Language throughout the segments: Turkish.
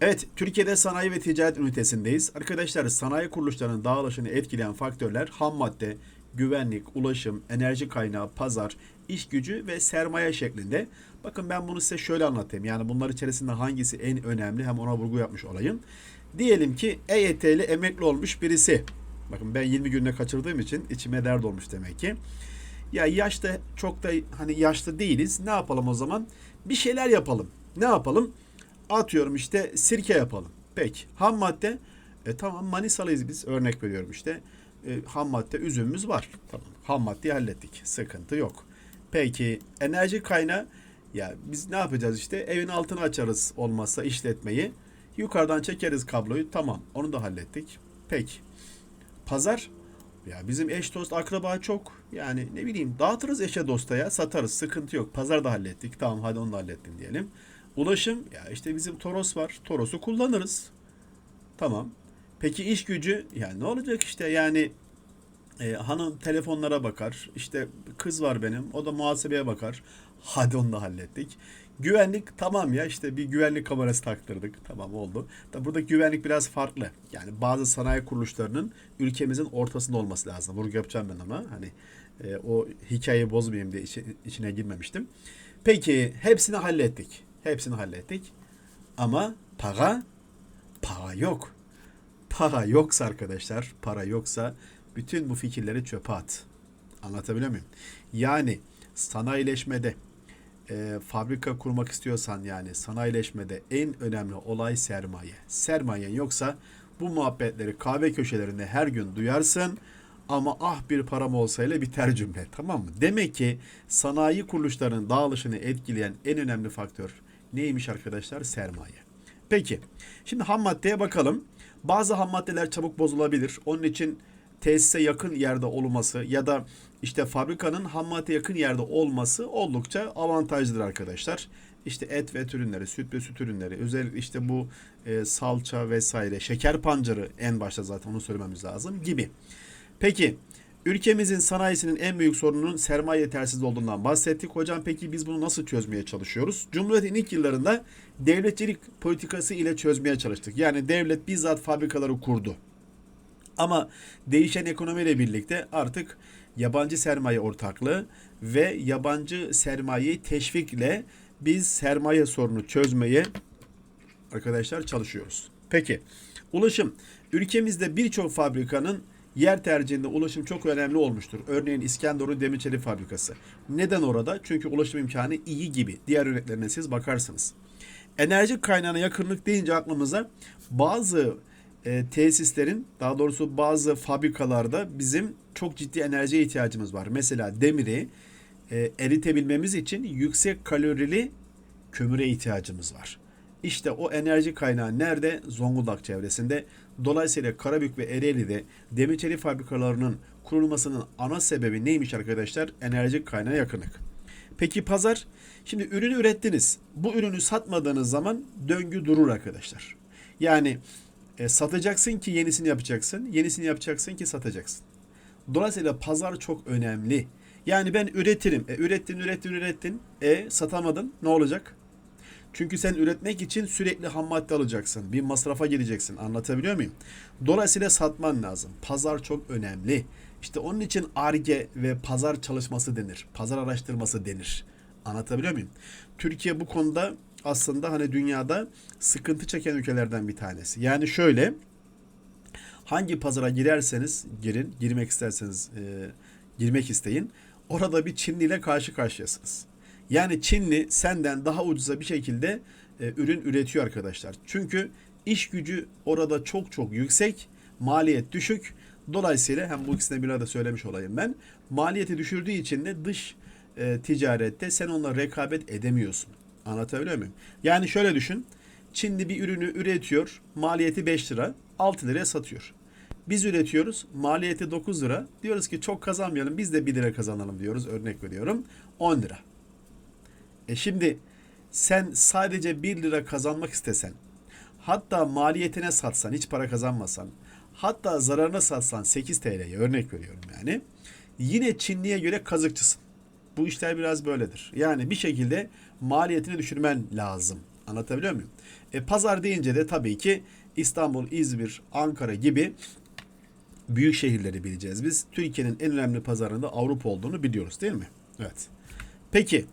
Evet, Türkiye'de sanayi ve ticaret ünitesindeyiz. Arkadaşlar sanayi kuruluşlarının dağılışını etkileyen faktörler ham madde, güvenlik, ulaşım, enerji kaynağı, pazar, iş gücü ve sermaye şeklinde. Bakın ben bunu size şöyle anlatayım. Yani bunlar içerisinde hangisi en önemli hem ona vurgu yapmış olayım. Diyelim ki EYT'li emekli olmuş birisi. Bakın ben 20 gününe kaçırdığım için içime dert olmuş demek ki. Ya yaşta çok da hani yaşlı değiliz. Ne yapalım o zaman? Bir şeyler yapalım. Ne yapalım? Atıyorum işte sirke yapalım. Peki. Ham madde e, tamam Manisalıyız biz. Örnek veriyorum işte. E, ham madde üzümümüz var. Tamam. Ham maddeyi hallettik. Sıkıntı yok. Peki enerji kaynağı ya biz ne yapacağız işte evin altını açarız olmazsa işletmeyi. Yukarıdan çekeriz kabloyu. Tamam. Onu da hallettik. Peki. Pazar ya bizim eş dost akraba çok. Yani ne bileyim dağıtırız eşe dostaya satarız sıkıntı yok. Pazar da hallettik. Tamam hadi onu da hallettin diyelim. Ulaşım ya işte bizim Toros var. Toros'u kullanırız. Tamam. Peki iş gücü yani ne olacak işte yani e, hanım telefonlara bakar. İşte kız var benim. O da muhasebeye bakar. Hadi onu da hallettik. Güvenlik tamam ya işte bir güvenlik kamerası taktırdık. Tamam oldu. Tabi burada güvenlik biraz farklı. Yani bazı sanayi kuruluşlarının ülkemizin ortasında olması lazım. Vurgu yapacağım ben ama hani e, o hikayeyi bozmayayım diye içi- içine girmemiştim. Peki hepsini hallettik. Hepsini hallettik. Ama para para yok. Para yoksa arkadaşlar, para yoksa bütün bu fikirleri çöpe at. Anlatabiliyor muyum? Yani sanayileşmede e, fabrika kurmak istiyorsan yani sanayileşmede en önemli olay sermaye. Sermayen yoksa bu muhabbetleri kahve köşelerinde her gün duyarsın ama ah bir param olsayla biter cümle tamam mı? Demek ki sanayi kuruluşlarının dağılışını etkileyen en önemli faktör neymiş arkadaşlar? Sermaye. Peki şimdi ham maddeye bakalım. Bazı ham maddeler çabuk bozulabilir. Onun için tesise yakın yerde olması ya da işte fabrikanın ham madde yakın yerde olması oldukça avantajlıdır arkadaşlar. İşte et ve et ürünleri, süt ve süt ürünleri, özellikle işte bu e, salça vesaire, şeker pancarı en başta zaten onu söylememiz lazım gibi. Peki ülkemizin sanayisinin en büyük sorununun sermaye yetersizliği olduğundan bahsettik. Hocam peki biz bunu nasıl çözmeye çalışıyoruz? Cumhuriyet'in ilk yıllarında devletçilik politikası ile çözmeye çalıştık. Yani devlet bizzat fabrikaları kurdu. Ama değişen ekonomiyle birlikte artık yabancı sermaye ortaklığı ve yabancı sermayeyi teşvikle biz sermaye sorunu çözmeye arkadaşlar çalışıyoruz. Peki ulaşım. Ülkemizde birçok fabrikanın yer tercihinde ulaşım çok önemli olmuştur. Örneğin İskenderun Demirçelik Fabrikası. Neden orada? Çünkü ulaşım imkanı iyi gibi. Diğer örneklerine siz bakarsınız. Enerji kaynağına yakınlık deyince aklımıza bazı e, tesislerin daha doğrusu bazı fabrikalarda bizim çok ciddi enerjiye ihtiyacımız var. Mesela demiri e, eritebilmemiz için yüksek kalorili kömüre ihtiyacımız var. İşte o enerji kaynağı nerede? Zonguldak çevresinde. Dolayısıyla Karabük ve Ereğli'de demir çelik fabrikalarının kurulmasının ana sebebi neymiş arkadaşlar? Enerji kaynağı yakınlık. Peki pazar? Şimdi ürünü ürettiniz. Bu ürünü satmadığınız zaman döngü durur arkadaşlar. Yani e, satacaksın ki yenisini yapacaksın. Yenisini yapacaksın ki satacaksın. Dolayısıyla pazar çok önemli. Yani ben üretirim. E, ürettin, ürettin, ürettin. E satamadın. Ne olacak? Çünkü sen üretmek için sürekli ham madde alacaksın. Bir masrafa gireceksin. Anlatabiliyor muyum? Dolayısıyla satman lazım. Pazar çok önemli. İşte onun için ARGE ve pazar çalışması denir. Pazar araştırması denir. Anlatabiliyor muyum? Türkiye bu konuda aslında hani dünyada sıkıntı çeken ülkelerden bir tanesi. Yani şöyle hangi pazara girerseniz girin, girmek isterseniz e, girmek isteyin. Orada bir Çinli ile karşı karşıyasınız. Yani Çinli senden daha ucuza bir şekilde e, ürün üretiyor arkadaşlar. Çünkü iş gücü orada çok çok yüksek, maliyet düşük. Dolayısıyla hem bu ikisine bir arada söylemiş olayım ben. Maliyeti düşürdüğü için de dış e, ticarette sen onunla rekabet edemiyorsun. Anlatabiliyor muyum? Yani şöyle düşün. Çinli bir ürünü üretiyor. Maliyeti 5 lira. 6 liraya satıyor. Biz üretiyoruz. Maliyeti 9 lira. Diyoruz ki çok kazanmayalım. Biz de 1 lira kazanalım diyoruz. Örnek veriyorum. 10 lira. E şimdi sen sadece 1 lira kazanmak istesen, hatta maliyetine satsan, hiç para kazanmasan, hatta zararına satsan 8 TL'ye örnek veriyorum yani. Yine Çinliye göre kazıkçısın. Bu işler biraz böyledir. Yani bir şekilde maliyetini düşürmen lazım. Anlatabiliyor muyum? E, pazar deyince de tabii ki İstanbul, İzmir, Ankara gibi büyük şehirleri bileceğiz. Biz Türkiye'nin en önemli pazarında Avrupa olduğunu biliyoruz değil mi? Evet. Peki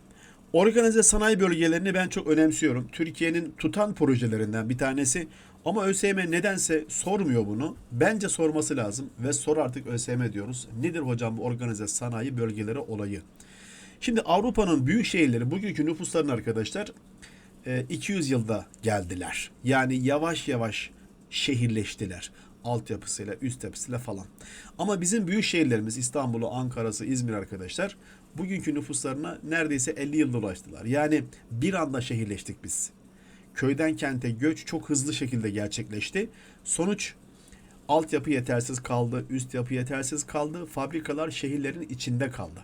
organize sanayi bölgelerini ben çok önemsiyorum. Türkiye'nin tutan projelerinden bir tanesi. Ama ÖSYM nedense sormuyor bunu. Bence sorması lazım ve sor artık ÖSYM diyoruz. Nedir hocam bu organize sanayi bölgeleri olayı? Şimdi Avrupa'nın büyük şehirleri bugünkü nüfusların arkadaşlar e, 200 yılda geldiler. Yani yavaş yavaş şehirleştiler. Altyapısıyla, üst yapısıyla falan. Ama bizim büyük şehirlerimiz İstanbul'u, Ankara'sı, İzmir arkadaşlar bugünkü nüfuslarına neredeyse 50 yılda ulaştılar. Yani bir anda şehirleştik biz. Köyden kente göç çok hızlı şekilde gerçekleşti. Sonuç altyapı yetersiz kaldı, üst yapı yetersiz kaldı, fabrikalar şehirlerin içinde kaldı.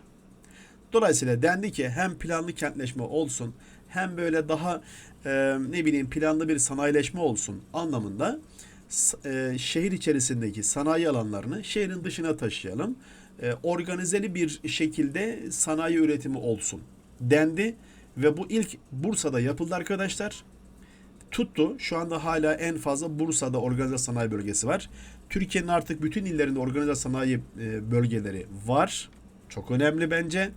Dolayısıyla dendi ki hem planlı kentleşme olsun hem böyle daha e, ne bileyim planlı bir sanayileşme olsun anlamında e, şehir içerisindeki sanayi alanlarını şehrin dışına taşıyalım. E, organizeli bir şekilde sanayi üretimi olsun dendi ve bu ilk Bursa'da yapıldı arkadaşlar. Tuttu. Şu anda hala en fazla Bursa'da organize sanayi bölgesi var. Türkiye'nin artık bütün illerinde organize sanayi e, bölgeleri var. Çok önemli bence.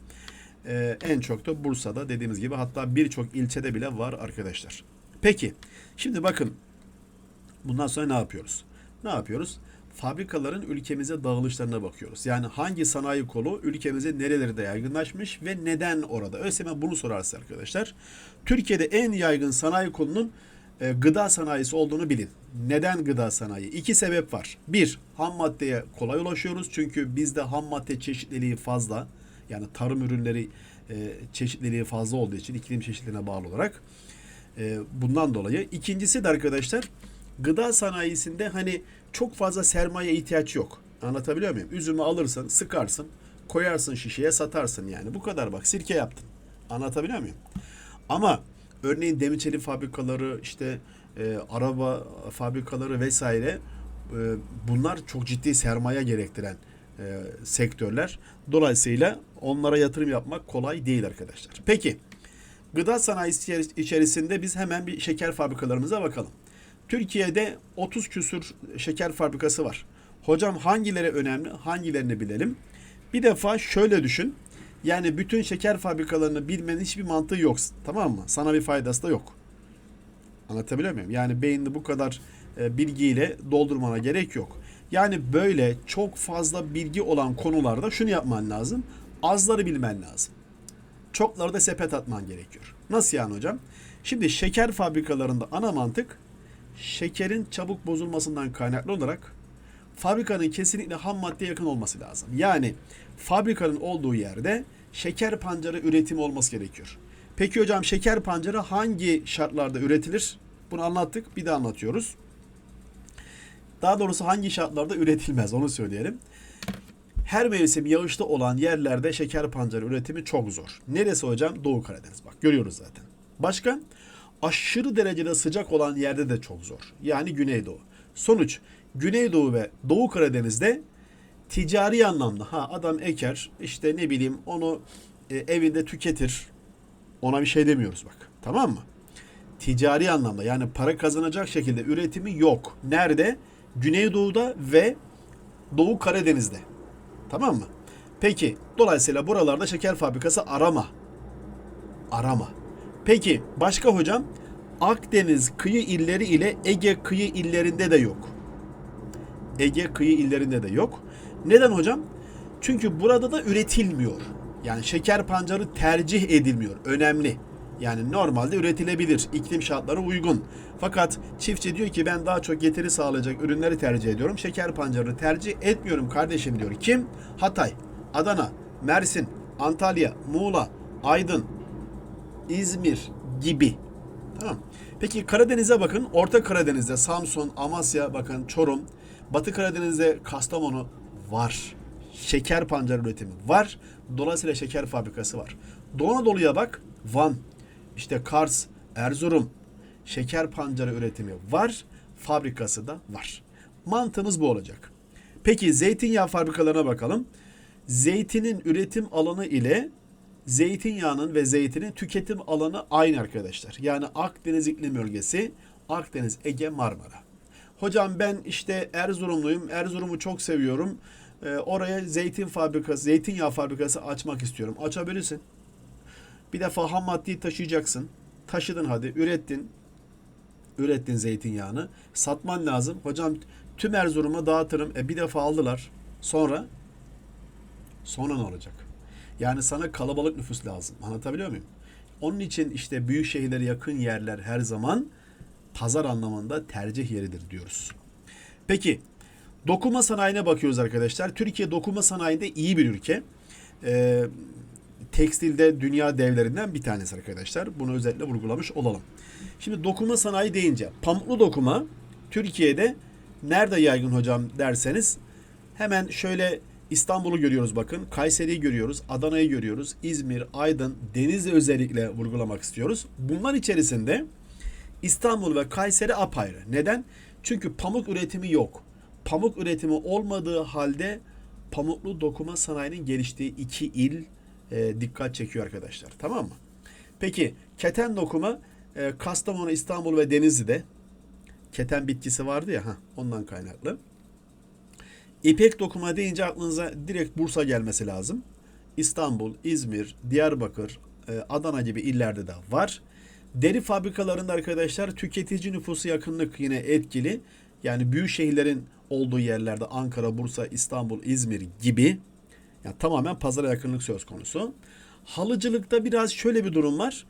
Ee, en çok da Bursa'da dediğimiz gibi hatta birçok ilçede bile var arkadaşlar. Peki şimdi bakın bundan sonra ne yapıyoruz? Ne yapıyoruz? Fabrikaların ülkemize dağılışlarına bakıyoruz. Yani hangi sanayi kolu ülkemize nerelerde yaygınlaşmış ve neden orada? ÖSYM bunu sorarsa arkadaşlar. Türkiye'de en yaygın sanayi kolunun e, gıda sanayisi olduğunu bilin. Neden gıda sanayi? İki sebep var. Bir, ham maddeye kolay ulaşıyoruz. Çünkü bizde ham madde çeşitliliği fazla. Yani tarım ürünleri e, çeşitliliği fazla olduğu için iklim çeşitliliğine bağlı olarak. E, bundan dolayı. İkincisi de arkadaşlar gıda sanayisinde hani çok fazla sermaye ihtiyaç yok. Anlatabiliyor muyum? Üzümü alırsın, sıkarsın, koyarsın şişeye satarsın yani. Bu kadar bak sirke yaptın. Anlatabiliyor muyum? Ama örneğin demir çelik fabrikaları işte e, araba fabrikaları vesaire e, bunlar çok ciddi sermaye gerektiren e, sektörler. Dolayısıyla onlara yatırım yapmak kolay değil arkadaşlar. Peki gıda sanayisi içeris- içerisinde biz hemen bir şeker fabrikalarımıza bakalım. Türkiye'de 30 küsür şeker fabrikası var. Hocam hangileri önemli, hangilerini bilelim? Bir defa şöyle düşün. Yani bütün şeker fabrikalarını bilmenin hiçbir mantığı yok. Tamam mı? Sana bir faydası da yok. Anlatabiliyor muyum? Yani beynini bu kadar e, bilgiyle doldurmana gerek yok. Yani böyle çok fazla bilgi olan konularda şunu yapman lazım. Azları bilmen lazım. Çokları da sepet atman gerekiyor. Nasıl yani hocam? Şimdi şeker fabrikalarında ana mantık şekerin çabuk bozulmasından kaynaklı olarak fabrikanın kesinlikle ham maddeye yakın olması lazım. Yani fabrikanın olduğu yerde şeker pancarı üretimi olması gerekiyor. Peki hocam şeker pancarı hangi şartlarda üretilir? Bunu anlattık. Bir de anlatıyoruz. Daha doğrusu hangi şartlarda üretilmez onu söyleyelim. Her mevsim yağışlı olan yerlerde şeker pancarı üretimi çok zor. Neresi hocam? Doğu Karadeniz. Bak görüyoruz zaten. Başka? Aşırı derecede sıcak olan yerde de çok zor. Yani Güneydoğu. Sonuç Güneydoğu ve Doğu Karadeniz'de ticari anlamda ha adam eker işte ne bileyim onu e, evinde tüketir. Ona bir şey demiyoruz bak. Tamam mı? Ticari anlamda yani para kazanacak şekilde üretimi yok. Nerede? Güneydoğu'da ve Doğu Karadeniz'de. Tamam mı? Peki dolayısıyla buralarda şeker fabrikası arama. Arama. Peki başka hocam Akdeniz kıyı illeri ile Ege kıyı illerinde de yok. Ege kıyı illerinde de yok. Neden hocam? Çünkü burada da üretilmiyor. Yani şeker pancarı tercih edilmiyor. Önemli. Yani normalde üretilebilir. iklim şartları uygun. Fakat çiftçi diyor ki ben daha çok getiri sağlayacak ürünleri tercih ediyorum. Şeker pancarını tercih etmiyorum kardeşim diyor. Kim? Hatay, Adana, Mersin, Antalya, Muğla, Aydın, İzmir gibi. Tamam. Peki Karadeniz'e bakın. Orta Karadeniz'de Samsun, Amasya, bakın Çorum. Batı Karadeniz'de Kastamonu var. Şeker pancar üretimi var. Dolayısıyla şeker fabrikası var. Doğu Anadolu'ya bak. Van, işte Kars, Erzurum. Şeker pancarı üretimi var. Fabrikası da var. Mantığımız bu olacak. Peki zeytinyağı fabrikalarına bakalım. Zeytinin üretim alanı ile zeytinyağının ve zeytinin tüketim alanı aynı arkadaşlar. Yani Akdeniz iklim bölgesi Akdeniz, Ege, Marmara. Hocam ben işte Erzurumluyum. Erzurum'u çok seviyorum. Ee, oraya zeytin fabrikası, zeytinyağı fabrikası açmak istiyorum. Açabilirsin. Bir defa ham maddeyi taşıyacaksın. Taşıdın hadi, ürettin. Ürettin zeytinyağını. Satman lazım. Hocam tüm Erzurum'a dağıtırım. E bir defa aldılar. Sonra sonra ne olacak? Yani sana kalabalık nüfus lazım. Anlatabiliyor muyum? Onun için işte büyük şehirlere yakın yerler her zaman pazar anlamında tercih yeridir diyoruz. Peki dokuma sanayine bakıyoruz arkadaşlar. Türkiye dokuma sanayinde iyi bir ülke. Ee, tekstilde dünya devlerinden bir tanesi arkadaşlar. Bunu özellikle vurgulamış olalım. Şimdi dokuma sanayi deyince pamuklu dokuma Türkiye'de nerede yaygın hocam derseniz hemen şöyle İstanbul'u görüyoruz bakın. Kayseri'yi görüyoruz. Adana'yı görüyoruz. İzmir, Aydın, Denizli özellikle vurgulamak istiyoruz. Bunlar içerisinde İstanbul ve Kayseri apayrı. Neden? Çünkü pamuk üretimi yok. Pamuk üretimi olmadığı halde pamuklu dokuma sanayinin geliştiği iki il e, dikkat çekiyor arkadaşlar. Tamam mı? Peki keten dokuma e, Kastamonu, İstanbul ve Denizli'de keten bitkisi vardı ya ha ondan kaynaklı. İpek dokuma deyince aklınıza direkt Bursa gelmesi lazım. İstanbul, İzmir, Diyarbakır, e, Adana gibi illerde de var. Deri fabrikalarında arkadaşlar tüketici nüfusu yakınlık yine etkili. Yani büyük şehirlerin olduğu yerlerde Ankara, Bursa, İstanbul, İzmir gibi yani tamamen pazara yakınlık söz konusu. Halıcılıkta biraz şöyle bir durum var.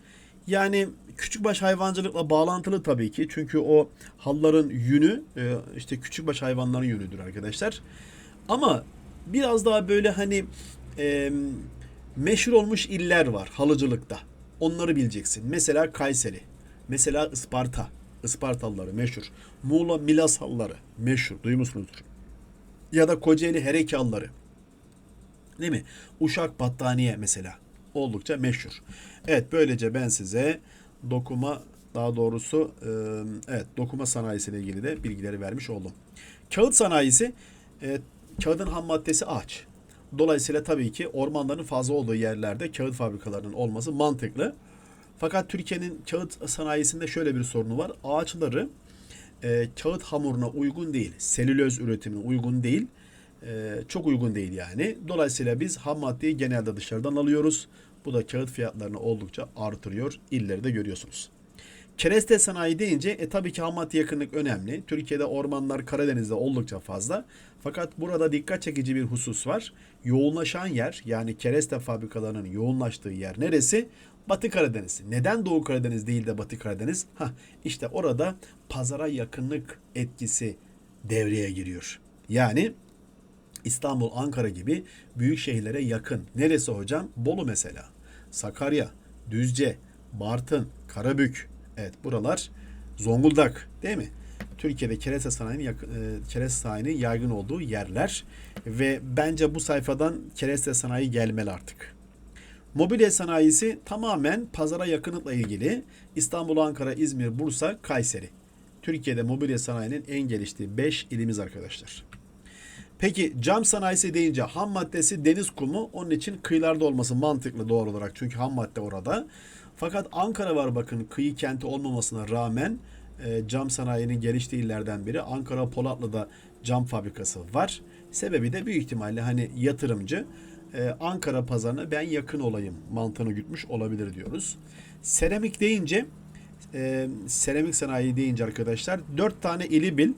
Yani küçükbaş hayvancılıkla bağlantılı tabii ki. Çünkü o halların yünü e, işte küçükbaş hayvanların yünüdür arkadaşlar. Ama biraz daha böyle hani e, meşhur olmuş iller var halıcılıkta. Onları bileceksin. Mesela Kayseri. Mesela Isparta. Ispartalıları meşhur. Muğla Milas halıları meşhur. Duymuşsunuzdur. Ya da Kocaeli Hereke halıları. Değil mi? Uşak battaniye mesela. Oldukça meşhur. Evet böylece ben size dokuma daha doğrusu e, evet dokuma sanayisiyle ilgili de bilgileri vermiş oldum. Kağıt sanayisi e, kağıdın ham maddesi ağaç. Dolayısıyla tabii ki ormanların fazla olduğu yerlerde kağıt fabrikalarının olması mantıklı. Fakat Türkiye'nin kağıt sanayisinde şöyle bir sorunu var. Ağaçları e, kağıt hamuruna uygun değil. Selüloz üretimine uygun değil. E, çok uygun değil yani. Dolayısıyla biz ham maddeyi genelde dışarıdan alıyoruz. Bu da kağıt fiyatlarını oldukça artırıyor. İlleri de görüyorsunuz. Kereste sanayi deyince e tabii ki ham madde yakınlık önemli. Türkiye'de ormanlar Karadeniz'de oldukça fazla. Fakat burada dikkat çekici bir husus var. Yoğunlaşan yer yani kereste fabrikalarının yoğunlaştığı yer neresi? Batı Karadeniz. Neden Doğu Karadeniz değil de Batı Karadeniz? Ha işte orada pazara yakınlık etkisi devreye giriyor. Yani İstanbul, Ankara gibi büyük şehirlere yakın. Neresi hocam? Bolu mesela. Sakarya, Düzce, Bartın, Karabük. Evet buralar Zonguldak değil mi? Türkiye'de kereste sanayinin e, kereste sanayinin yaygın olduğu yerler ve bence bu sayfadan kereste sanayi gelmeli artık. Mobilya sanayisi tamamen pazara yakınlıkla ilgili. İstanbul, Ankara, İzmir, Bursa, Kayseri. Türkiye'de mobilya sanayinin en geliştiği 5 ilimiz arkadaşlar. Peki cam sanayisi deyince ham maddesi deniz kumu. Onun için kıyılarda olması mantıklı doğal olarak. Çünkü ham madde orada. Fakat Ankara var bakın kıyı kenti olmamasına rağmen e, cam sanayinin geliştiği illerden biri. Ankara Polatlı'da cam fabrikası var. Sebebi de büyük ihtimalle hani yatırımcı e, Ankara pazarına ben yakın olayım mantığını gütmüş olabilir diyoruz. Seramik deyince e, seramik sanayi deyince arkadaşlar dört tane ili bil.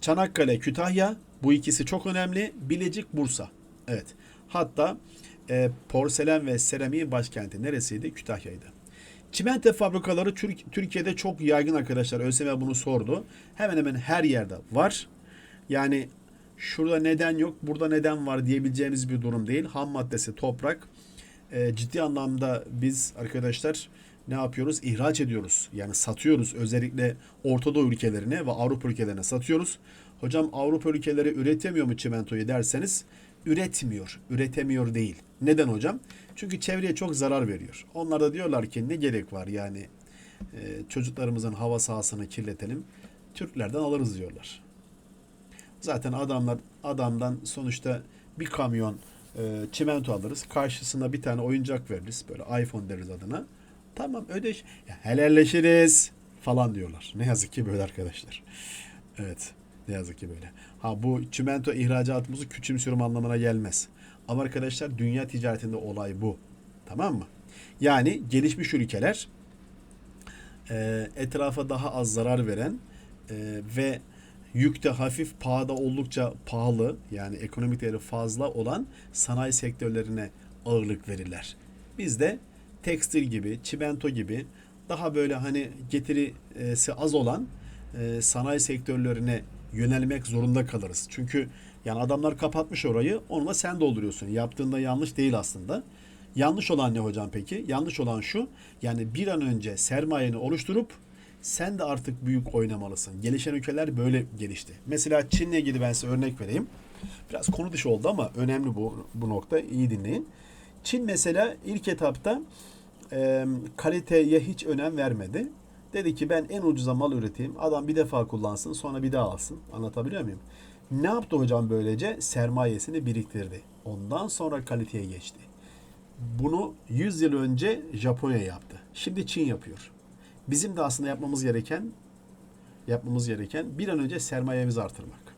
Çanakkale, Kütahya bu ikisi çok önemli. Bilecik, Bursa. Evet. Hatta e, porselen ve seramiğin başkenti neresiydi? Kütahya'ydı. Çimento fabrikaları Türk, Türkiye'de çok yaygın arkadaşlar. ÖSYM bunu sordu. Hemen hemen her yerde var. Yani şurada neden yok, burada neden var diyebileceğimiz bir durum değil. Ham maddesi toprak. E, ciddi anlamda biz arkadaşlar ne yapıyoruz? İhraç ediyoruz. Yani satıyoruz. Özellikle Orta Doğu ülkelerine ve Avrupa ülkelerine satıyoruz. Hocam Avrupa ülkeleri üretemiyor mu çimentoyu derseniz üretmiyor. Üretemiyor değil. Neden hocam? Çünkü çevreye çok zarar veriyor. Onlar da diyorlar ki ne gerek var yani e, çocuklarımızın hava sahasını kirletelim. Türklerden alırız diyorlar. Zaten adamlar adamdan sonuçta bir kamyon e, çimento alırız. Karşısında bir tane oyuncak veririz. Böyle iPhone deriz adına. Tamam ödeş. Ya, helalleşiriz falan diyorlar. Ne yazık ki böyle arkadaşlar. Evet. Ne yazık ki böyle. Ha bu çimento ihracatımızı küçümsüyorum anlamına gelmez. Ama arkadaşlar dünya ticaretinde olay bu. Tamam mı? Yani gelişmiş ülkeler e, etrafa daha az zarar veren e, ve yükte hafif pahada oldukça pahalı yani ekonomik değeri fazla olan sanayi sektörlerine ağırlık verirler. Biz de tekstil gibi, çimento gibi daha böyle hani getirisi az olan e, sanayi sektörlerine yönelmek zorunda kalırız. Çünkü yani adamlar kapatmış orayı, onunla sen dolduruyorsun. Yaptığında yanlış değil aslında. Yanlış olan ne hocam peki? Yanlış olan şu. Yani bir an önce sermayeni oluşturup sen de artık büyük oynamalısın. Gelişen ülkeler böyle gelişti. Mesela Çin'le ilgili ben size örnek vereyim. Biraz konu dışı oldu ama önemli bu, bu nokta. İyi dinleyin. Çin mesela ilk etapta e, kaliteye hiç önem vermedi. Dedi ki ben en ucuza mal üreteyim. Adam bir defa kullansın sonra bir daha alsın. Anlatabiliyor muyum? Ne yaptı hocam böylece? Sermayesini biriktirdi. Ondan sonra kaliteye geçti. Bunu 100 yıl önce Japonya yaptı. Şimdi Çin yapıyor. Bizim de aslında yapmamız gereken yapmamız gereken bir an önce sermayemizi artırmak.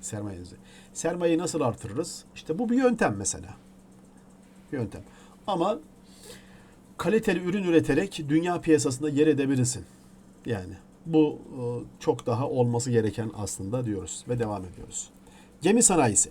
Sermayemizi. Sermayeyi nasıl artırırız? İşte bu bir yöntem mesela. Yöntem. Ama kaliteli ürün üreterek dünya piyasasında yer edebilirsin. Yani bu e, çok daha olması gereken aslında diyoruz ve devam ediyoruz. Gemi sanayisi.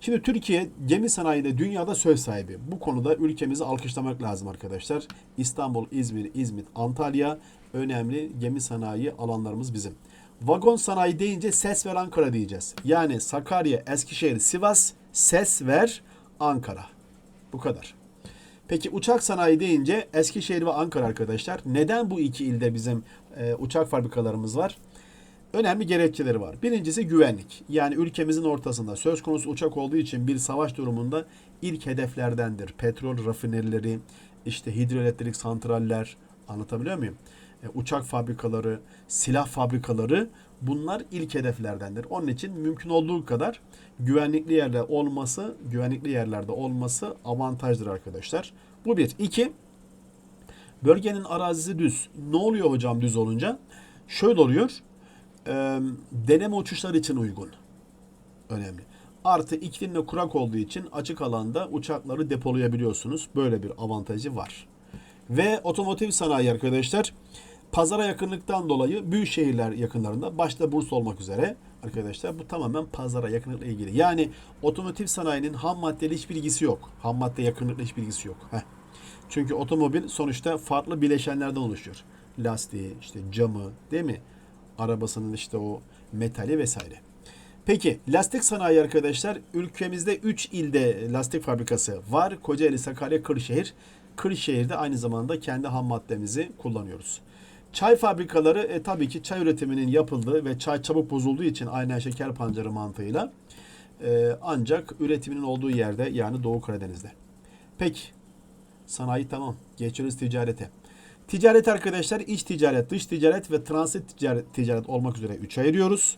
Şimdi Türkiye gemi sanayide dünyada söz sahibi. Bu konuda ülkemizi alkışlamak lazım arkadaşlar. İstanbul, İzmir, İzmit, Antalya önemli gemi sanayi alanlarımız bizim. Vagon sanayi deyince ses ver Ankara diyeceğiz. Yani Sakarya, Eskişehir, Sivas, ses ver Ankara. Bu kadar. Peki uçak sanayi deyince Eskişehir ve Ankara arkadaşlar. Neden bu iki ilde bizim e, uçak fabrikalarımız var? Önemli gerekçeleri var. Birincisi güvenlik. Yani ülkemizin ortasında söz konusu uçak olduğu için bir savaş durumunda ilk hedeflerdendir. Petrol rafinerileri, işte hidroelektrik santraller, anlatabiliyor muyum? E, uçak fabrikaları, silah fabrikaları bunlar ilk hedeflerdendir. Onun için mümkün olduğu kadar güvenlikli yerde olması, güvenlikli yerlerde olması avantajdır arkadaşlar. Bu bir. İki, bölgenin arazisi düz. Ne oluyor hocam düz olunca? Şöyle oluyor. E, deneme uçuşları için uygun. Önemli. Artı iklimle kurak olduğu için açık alanda uçakları depolayabiliyorsunuz. Böyle bir avantajı var. Ve otomotiv sanayi arkadaşlar pazara yakınlıktan dolayı büyük şehirler yakınlarında başta Bursa olmak üzere arkadaşlar bu tamamen pazara yakınlıkla ilgili. Yani otomotiv sanayinin ham maddeyle hiçbir ilgisi yok. Ham madde yakınlıkla hiçbir ilgisi yok. Heh. Çünkü otomobil sonuçta farklı bileşenlerden oluşuyor. Lastiği, işte camı, değil mi? Arabasının işte o metali vesaire. Peki lastik sanayi arkadaşlar ülkemizde 3 ilde lastik fabrikası var. Kocaeli, Sakarya, Kırşehir. Kırşehir'de aynı zamanda kendi ham maddemizi kullanıyoruz. Çay fabrikaları e, tabii ki çay üretiminin yapıldığı ve çay çabuk bozulduğu için aynen şeker pancarı mantığıyla e, ancak üretiminin olduğu yerde yani Doğu Karadeniz'de. Peki sanayi tamam. Geçiyoruz ticarete. Ticaret arkadaşlar iç ticaret, dış ticaret ve transit ticaret, ticaret olmak üzere 3 ayırıyoruz.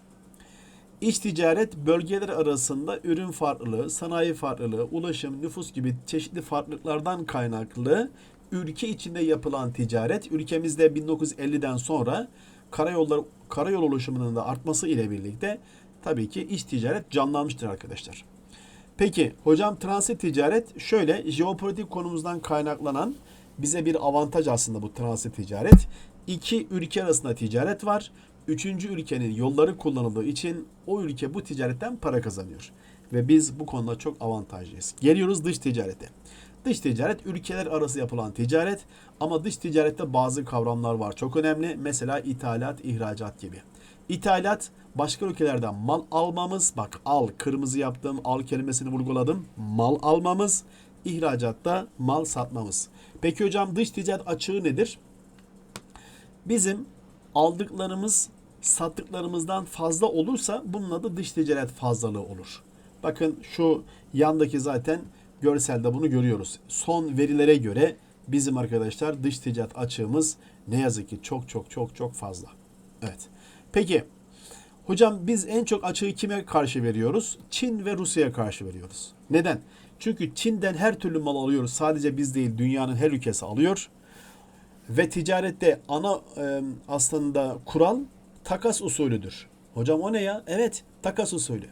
İç ticaret bölgeler arasında ürün farklılığı, sanayi farklılığı, ulaşım, nüfus gibi çeşitli farklılıklardan kaynaklı ülke içinde yapılan ticaret ülkemizde 1950'den sonra karayollar karayol oluşumunun da artması ile birlikte tabii ki iç ticaret canlanmıştır arkadaşlar. Peki hocam transit ticaret şöyle jeopolitik konumuzdan kaynaklanan bize bir avantaj aslında bu transit ticaret. İki ülke arasında ticaret var. Üçüncü ülkenin yolları kullanıldığı için o ülke bu ticaretten para kazanıyor. Ve biz bu konuda çok avantajlıyız. Geliyoruz dış ticarete. Dış ticaret ülkeler arası yapılan ticaret ama dış ticarette bazı kavramlar var çok önemli. Mesela ithalat, ihracat gibi. İthalat başka ülkelerden mal almamız. Bak al kırmızı yaptım al kelimesini vurguladım. Mal almamız. İhracatta mal satmamız. Peki hocam dış ticaret açığı nedir? Bizim aldıklarımız sattıklarımızdan fazla olursa bunun adı dış ticaret fazlalığı olur. Bakın şu yandaki zaten görselde bunu görüyoruz. Son verilere göre bizim arkadaşlar dış ticaret açığımız ne yazık ki çok çok çok çok fazla. Evet. Peki hocam biz en çok açığı kime karşı veriyoruz? Çin ve Rusya'ya karşı veriyoruz. Neden? Çünkü Çin'den her türlü mal alıyoruz. Sadece biz değil dünyanın her ülkesi alıyor. Ve ticarette ana e, aslında kural takas usulüdür. Hocam o ne ya? Evet, takas usulü.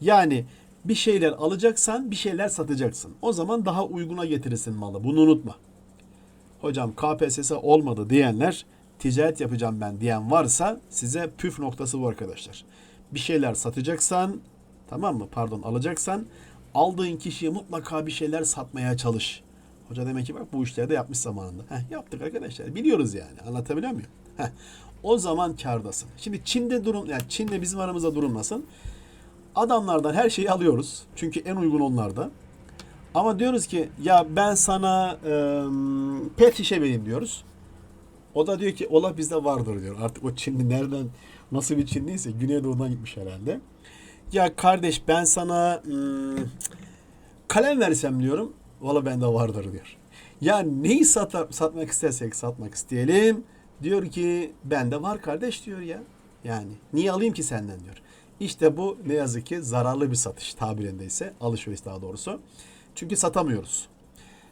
Yani bir şeyler alacaksan bir şeyler satacaksın. O zaman daha uyguna getirirsin malı. Bunu unutma. Hocam KPSS olmadı diyenler ticaret yapacağım ben diyen varsa size püf noktası bu arkadaşlar. Bir şeyler satacaksan tamam mı? Pardon alacaksan aldığın kişiye mutlaka bir şeyler satmaya çalış. Hoca demek ki bak bu işleri de yapmış zamanında. Heh, yaptık arkadaşlar. Biliyoruz yani. Anlatabiliyor muyum? Heh. O zaman kardasın. Şimdi Çin'de durum yani Çin'de bizim aramızda durum nasıl? Adamlardan her şeyi alıyoruz. Çünkü en uygun onlarda. Ama diyoruz ki ya ben sana e, pet şişe vereyim diyoruz. O da diyor ki ola bizde vardır diyor. Artık o Çinli nereden nasıl bir Çinliyse Güneydoğu'dan gitmiş herhalde. Ya kardeş ben sana hmm, kalem versem diyorum. Valla bende vardır diyor. Ya neyi satar, satmak istersek satmak isteyelim. Diyor ki bende var kardeş diyor ya. Yani niye alayım ki senden diyor. İşte bu ne yazık ki zararlı bir satış tabirindeyse. Alışveriş daha doğrusu. Çünkü satamıyoruz.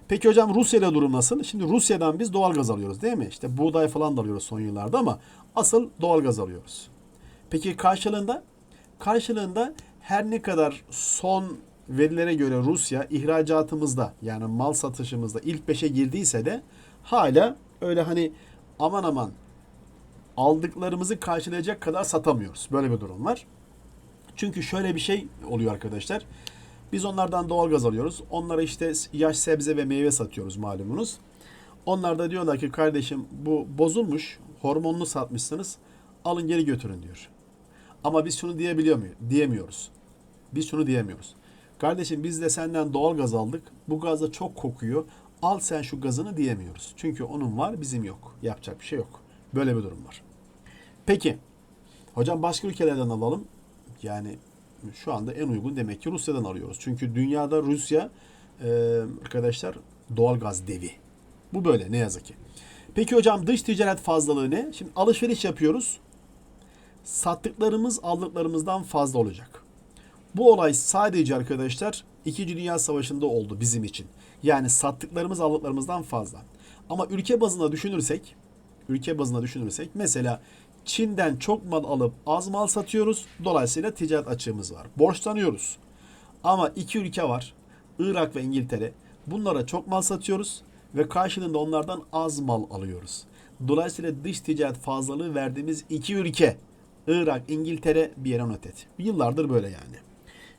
Peki hocam Rusya'da durum nasıl? Şimdi Rusya'dan biz doğalgaz alıyoruz değil mi? İşte buğday falan da alıyoruz son yıllarda ama asıl doğalgaz alıyoruz. Peki karşılığında? Karşılığında her ne kadar son verilere göre Rusya ihracatımızda yani mal satışımızda ilk beşe girdiyse de hala öyle hani aman aman aldıklarımızı karşılayacak kadar satamıyoruz. Böyle bir durum var. Çünkü şöyle bir şey oluyor arkadaşlar. Biz onlardan doğalgaz alıyoruz. Onlara işte yaş sebze ve meyve satıyoruz malumunuz. Onlar da diyorlar ki kardeşim bu bozulmuş, hormonlu satmışsınız. Alın geri götürün diyor. Ama biz şunu diyebiliyor muyuz? Diyemiyoruz. Biz şunu diyemiyoruz. Kardeşim biz de senden doğal gaz aldık. Bu gaz da çok kokuyor. Al sen şu gazını diyemiyoruz. Çünkü onun var bizim yok. Yapacak bir şey yok. Böyle bir durum var. Peki. Hocam başka ülkelerden alalım. Yani şu anda en uygun demek ki Rusya'dan alıyoruz. Çünkü dünyada Rusya e, arkadaşlar doğal gaz devi. Bu böyle ne yazık ki. Peki hocam dış ticaret fazlalığı ne? Şimdi alışveriş yapıyoruz. Sattıklarımız aldıklarımızdan fazla olacak. Bu olay sadece arkadaşlar 2. Dünya Savaşı'nda oldu bizim için. Yani sattıklarımız aldıklarımızdan fazla. Ama ülke bazında düşünürsek, ülke bazında düşünürsek mesela Çin'den çok mal alıp az mal satıyoruz. Dolayısıyla ticaret açığımız var. Borçlanıyoruz. Ama iki ülke var. Irak ve İngiltere. Bunlara çok mal satıyoruz ve karşılığında onlardan az mal alıyoruz. Dolayısıyla dış ticaret fazlalığı verdiğimiz iki ülke Irak, İngiltere bir yere not et. Yıllardır böyle yani.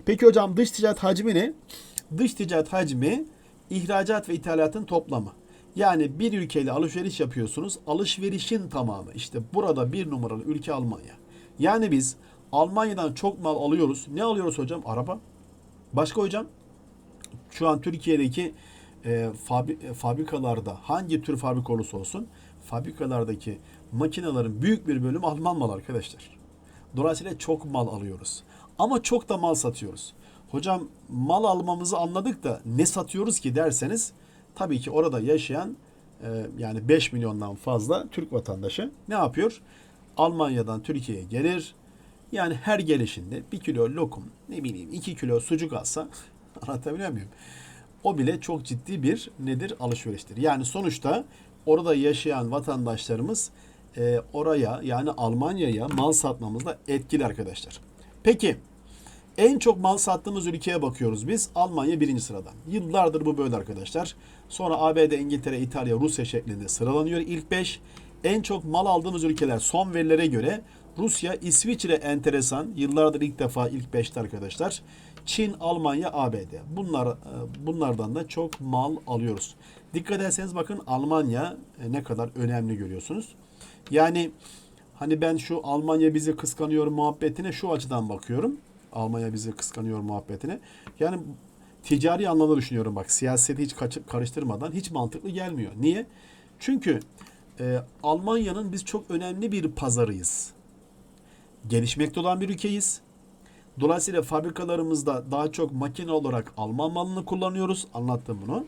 Peki hocam dış ticaret hacmi ne? Dış ticaret hacmi ihracat ve ithalatın toplamı. Yani bir ülkeyle alışveriş yapıyorsunuz. Alışverişin tamamı. İşte burada bir numaralı ülke Almanya. Yani biz Almanya'dan çok mal alıyoruz. Ne alıyoruz hocam? Araba. Başka hocam? Şu an Türkiye'deki e, fabri, e, fabrikalarda hangi tür fabrika olursa olsun fabrikalardaki makinelerin büyük bir bölümü Alman mal arkadaşlar. Dolayısıyla çok mal alıyoruz. Ama çok da mal satıyoruz. Hocam mal almamızı anladık da ne satıyoruz ki derseniz tabii ki orada yaşayan e, yani 5 milyondan fazla Türk vatandaşı ne yapıyor? Almanya'dan Türkiye'ye gelir. Yani her gelişinde bir kilo lokum ne bileyim 2 kilo sucuk alsa anlatabiliyor muyum? O bile çok ciddi bir nedir alışveriştir. Yani sonuçta orada yaşayan vatandaşlarımız e, oraya yani Almanya'ya mal satmamızda etkili arkadaşlar. Peki en çok mal sattığımız ülkeye bakıyoruz biz. Almanya birinci sıradan. Yıllardır bu böyle arkadaşlar. Sonra ABD, İngiltere, İtalya, Rusya şeklinde sıralanıyor ilk 5. En çok mal aldığımız ülkeler son verilere göre Rusya, İsviçre enteresan. Yıllardır ilk defa ilk 5'te arkadaşlar. Çin, Almanya, ABD. Bunlar e, bunlardan da çok mal alıyoruz. Dikkat ederseniz bakın Almanya e, ne kadar önemli görüyorsunuz. Yani hani ben şu Almanya bizi kıskanıyor muhabbetine şu açıdan bakıyorum. Almanya bizi kıskanıyor muhabbetine. Yani ticari anlamda düşünüyorum bak siyaseti hiç karıştırmadan hiç mantıklı gelmiyor. Niye? Çünkü e, Almanya'nın biz çok önemli bir pazarıyız. Gelişmekte olan bir ülkeyiz. Dolayısıyla fabrikalarımızda daha çok makine olarak Alman malını kullanıyoruz. Anlattım bunu.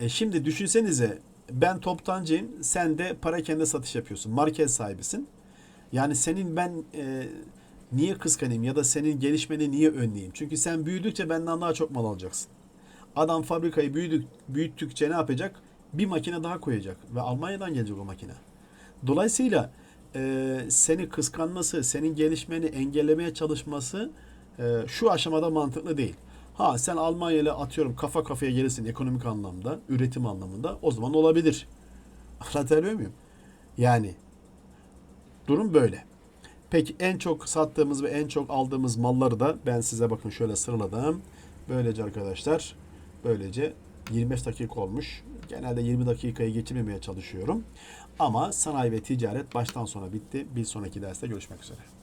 E şimdi düşünsenize ben toptancıyım. Sen de para kendi satış yapıyorsun. Market sahibisin. Yani senin ben e, niye kıskanayım ya da senin gelişmeni niye önleyeyim? Çünkü sen büyüdükçe benden daha çok mal alacaksın. Adam fabrikayı büyüdük, büyüttükçe ne yapacak? bir makine daha koyacak ve Almanya'dan gelecek o makine. Dolayısıyla e, seni kıskanması, senin gelişmeni engellemeye çalışması e, şu aşamada mantıklı değil. Ha sen Almanya ile atıyorum kafa kafaya gelirsin ekonomik anlamda, üretim anlamında o zaman olabilir. Anlatabiliyor muyum? Yani durum böyle. Peki en çok sattığımız ve en çok aldığımız malları da ben size bakın şöyle sıraladım. Böylece arkadaşlar böylece 25 dakika olmuş. Genelde 20 dakikayı geçirmemeye çalışıyorum. Ama sanayi ve ticaret baştan sona bitti. Bir sonraki derste görüşmek üzere.